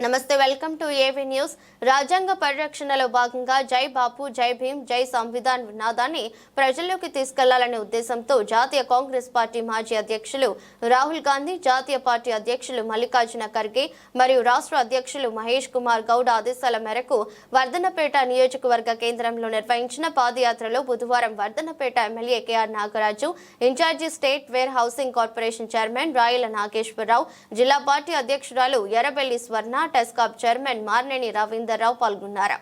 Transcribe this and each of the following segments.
నమస్తే welcome to AV news. రాజ్యాంగ పరిరక్షణలో భాగంగా జై బాపు జై భీమ్ జై సంవిధాన్ నినాదాన్ని ప్రజల్లోకి తీసుకెళ్ళాలనే ఉద్దేశంతో జాతీయ కాంగ్రెస్ పార్టీ మాజీ అధ్యక్షులు రాహుల్ గాంధీ జాతీయ పార్టీ అధ్యక్షులు మల్లికార్జున ఖర్గే మరియు రాష్ట్ర అధ్యక్షులు మహేష్ కుమార్ గౌడ్ ఆదేశాల మేరకు వర్ధనపేట నియోజకవర్గ కేంద్రంలో నిర్వహించిన పాదయాత్రలో బుధవారం Wardhannapet MLA KR Nagaraju incharge state warehousing corporation chairman Rayala Nageswararao జిల్లా పార్టీ అధ్యక్షురాలు ఎర్రబెల్లి స్వర్ణ టెస్కాప్ చైర్మన్ మార్నేని రవీందర్ రావు పాల్గొన్నారు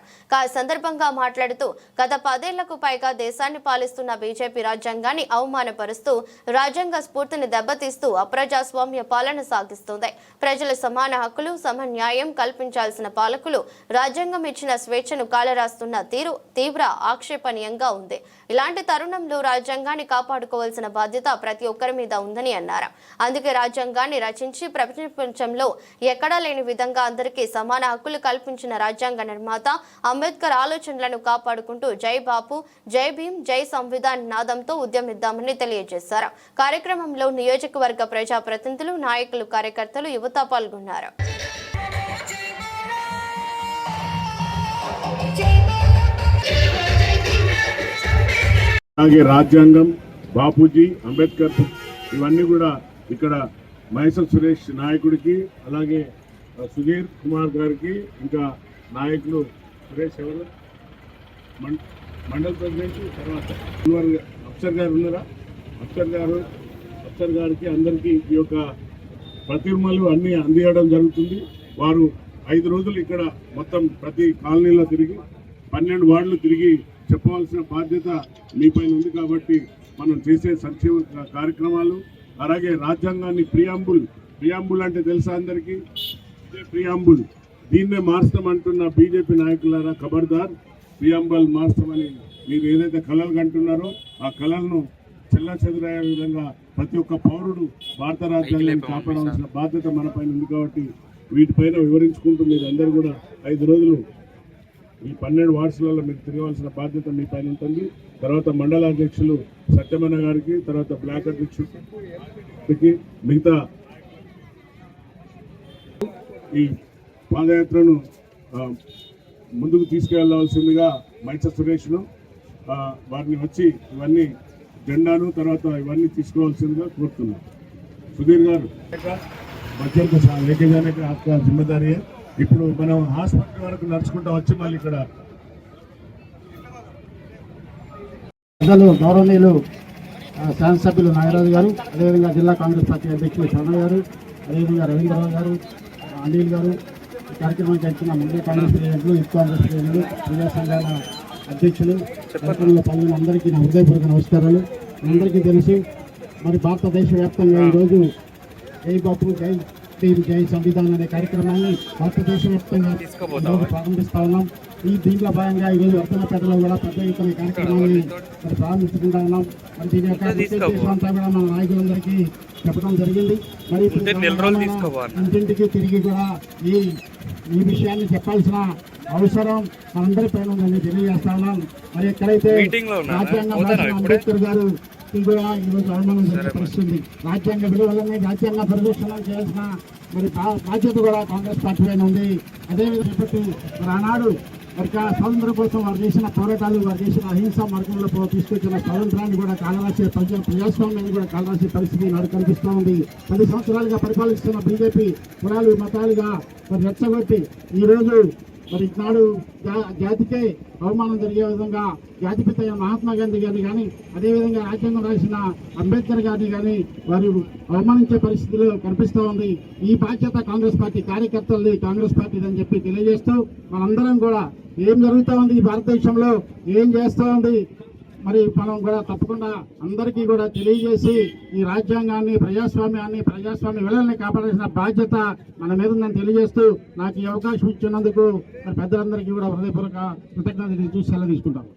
సందర్భంగా మాట్లాడుతూ గత పదేళ్ళకు పైగా దేశాన్ని పాలిస్తున్న బీజేపీ రాజ్యాంగాన్ని అవమానపరుస్తూ రాజ్యాంగ స్ఫూర్తిని దెబ్బతీస్తూ అప్రజాస్వామ్య పాలన సాగిస్తుంది. ప్రజల సమాన హక్కులు సమన్యాయం కల్పించాల్సిన పాలకులు రాజ్యాంగం ఇచ్చిన స్వేచ్ఛను కాలరాస్తున్న తీరు తీవ్ర ఆక్షేపణీయంగా ఉంది. ఇలాంటి తరుణంలో రాజ్యాంగాన్ని కాపాడుకోవాల్సిన బాధ్యత ప్రతి ఒక్కరి మీద ఉందని అన్నారు. అందుకే రాజ్యాంగాన్ని రచించి ప్రపంచంలో ఎక్కడా లేని విధంగా అందరికీ సమాన హక్కులు కల్పించిన రాజ్యాంగ నిర్మాత అంబేద్కర్ ఆలోచనలను కాపాడుకుంటూ జై బాపు జై భీమ్ జై సంవిధాన్ నాదంతో ఉద్యమిద్దామని తెలియజేశారు. కార్యక్రమంలో నియోజకవర్గ ప్రజాప్రతినిధులు నాయకులు కార్యకర్తలు యువత పాల్గొన్నారు. అలాగే రాజ్యాంగం బాపూజీ అంబేద్కర్ ఇవన్నీ కూడా ఇక్కడ మైసూర్ సురేష్ నాయకుడికి అలాగే సుధీర్ కుమార్ గారికి ఇంకా నాయకులు సురేష్ ఎవరు? మండల ప్రెసిడెంట్ తర్వాత అఫ్సర్ గారు ఉన్నారా? అఫ్సర్ గారు అఫ్సర్ గారికి అందరికీ ఈ యొక్క ప్రతిమలు అన్నీ అందియడం జరుగుతుంది. వారు ఐదు రోజులు ఇక్కడ మొత్తం ప్రతి కాలనీలో తిరిగి పన్నెండు వార్డులు తిరిగి చెప్పవలసిన బాధ్యత మీపైన ఉంది కాబట్టి మనం చేసే సంక్షేమ కార్యక్రమాలు అలాగే రాజ్యాంగాన్ని ప్రియాంబుల్ ప్రియాంబుల్ అంటే తెలుసా అందరికీ? ప్రియాంబుల్. దీన్నే మార్చమంటున్న బీజేపీ నాయకులారా ఖబర్దార్ ప్రియాంబల్ మార్చమని మీరు ఏదైతే కళలు కంటున్నారో ఆ కళలను చెల్ల చెదురయ్యే విధంగా ప్రతి ఒక్క పౌరుడు భారత రాజ్యాంగాన్ని కాపాడాల్సిన బాధ్యత మన పైన ఉంది కాబట్టి వీటిపైన వివరించుకుంటూ మీరు అందరూ కూడా ఐదు రోజులు ఈ పన్నెండు వార్డ్స్లలో మీరు తిరగవలసిన బాధ్యత మీ పైన ఉంటుంది. తర్వాత మండల అధ్యక్షులు సత్యమన్న గారికి తర్వాత బ్లాక్ అధ్యక్షుడికి మిగతా ఈ పాదయాత్రను ముందుకు తీసుకెళ్ళవలసిందిగా మైచ సురేష్ను వారిని వచ్చి ఇవన్నీ జెండాను తర్వాత ఇవన్నీ తీసుకోవాల్సిందిగా కోరుతున్నాం. సుధీర్ గారు. మధ్యంత లేకేదానికి ఆత్మ జిమ్మదారి ఇప్పుడు మనం హాస్పిటల్ వరకు నడుచుకుంటా వచ్చి మళ్ళీ ఇక్కడ. ప్రజలు గౌరవనీయులు శాసనసభ్యులు నాగరాజు గారు అదేవిధంగా జిల్లా కాంగ్రెస్ పార్టీ అధ్యక్షులు శరణ గారు అదేవిధంగా రవీంద్రరావు గారు అనిల్ గారు కార్యక్రమానికి వచ్చిన ముందు కాంగ్రెస్ ప్రెసిడెంట్లు యూత్ కాంగ్రెస్ ప్రెసిడెంట్లు ప్రజా సంఘాల అధ్యక్షులు కార్యక్రమంలో పాల్గొన్న అందరికీ నా హృదయపూర్వక నమస్కారాలు. మీ అందరికీ తెలుసు మరి భారతదేశ వ్యాప్తంగా ఈరోజు జై బాపు జై భీమ్ జై సంవిధాన్ అనే కార్యక్రమాన్ని భారతదేశ వ్యాప్తంగా ప్రారంభిస్తా ఉన్నాం. ఈ దీంట్లో భాగంగా ఈరోజు వర్తనపేటలో కూడా పెద్ద ఎత్తున కార్యక్రమాన్ని మరి ప్రారంభించుకుంటా ఉన్నాం. మరి దీని యొక్క ఉద్దేశం అంతా కూడా మన నాయకులందరికీ చెప్పడం జరిగింది. మరి ఇంటింటికి తిరిగి కూడా ఈ ఈ విషయాన్ని చెప్పాల్సిన అవసరం మనందరి పైన ఉందని తెలియజేస్తా ఉన్నాం. మరి ఎక్కడైతే రాజ్యాంగం అంబేద్కర్ గారు కూడా ఈరోజు అవమానం జరిగే పరిస్థితి ఉంది. రాజ్యాంగ విలువలని రాజ్యాంగ పరిరక్షణ చేయాల్సిన మరి బాధ్యత కూడా కాంగ్రెస్ పార్టీ పైన ఉంది. అదేవిధంగా మరి ఆనాడు మరి స్వాతంత్ర స్వాతంత్రం కోసం వారు చేసిన పోరాటాలు వారు చేసిన అహింస మార్గంలో పో- తీసుకొచ్చిన స్వాతంత్రాన్ని కూడా కాలరాసే ప్రజల ప్రజాస్వామ్యాన్ని కూడా కాలరాసే పరిస్థితి నాడు కనిపిస్తూ ఉంది. పది సంవత్సరాలుగా పరిపాలిస్తున్న బీజేపీ కులాలు మతాలుగా మరి రెచ్చగొట్టి ఈరోజు మరి నాడు జాతికే అవమానం జరిగే విధంగా జాతిపిత మహాత్మా గాంధీ గారిని కానీ అదేవిధంగా రాజ్యాంగం రాసిన అంబేద్కర్ గారిని కానీ వారు అవమానించే పరిస్థితిలో కనిపిస్తూ ఉంది. ఈ బాధ్యత కాంగ్రెస్ పార్టీ కార్యకర్తలది కాంగ్రెస్ పార్టీది అని చెప్పి తెలియజేస్తూ మనందరం కూడా ఏం జరుగుతూ ఉంది ఈ భారతదేశంలో? ఏం చేస్తూ ఉంది? మరి మనం కూడా తప్పకుండా అందరికీ కూడా తెలియజేసి ఈ రాజ్యాంగాన్ని ప్రజాస్వామ్యాన్ని ప్రజాస్వామ్య విలువల్ని కాపాడాల్సిన బాధ్యత మన మీద ఉందని తెలియజేస్తూ నాకు ఈ అవకాశం ఇచ్చినందుకు మరి పెద్దలందరికీ కూడా హృదయపూర్వక కృతజ్ఞతలు చూసి సెలవు తీసుకుంటాను.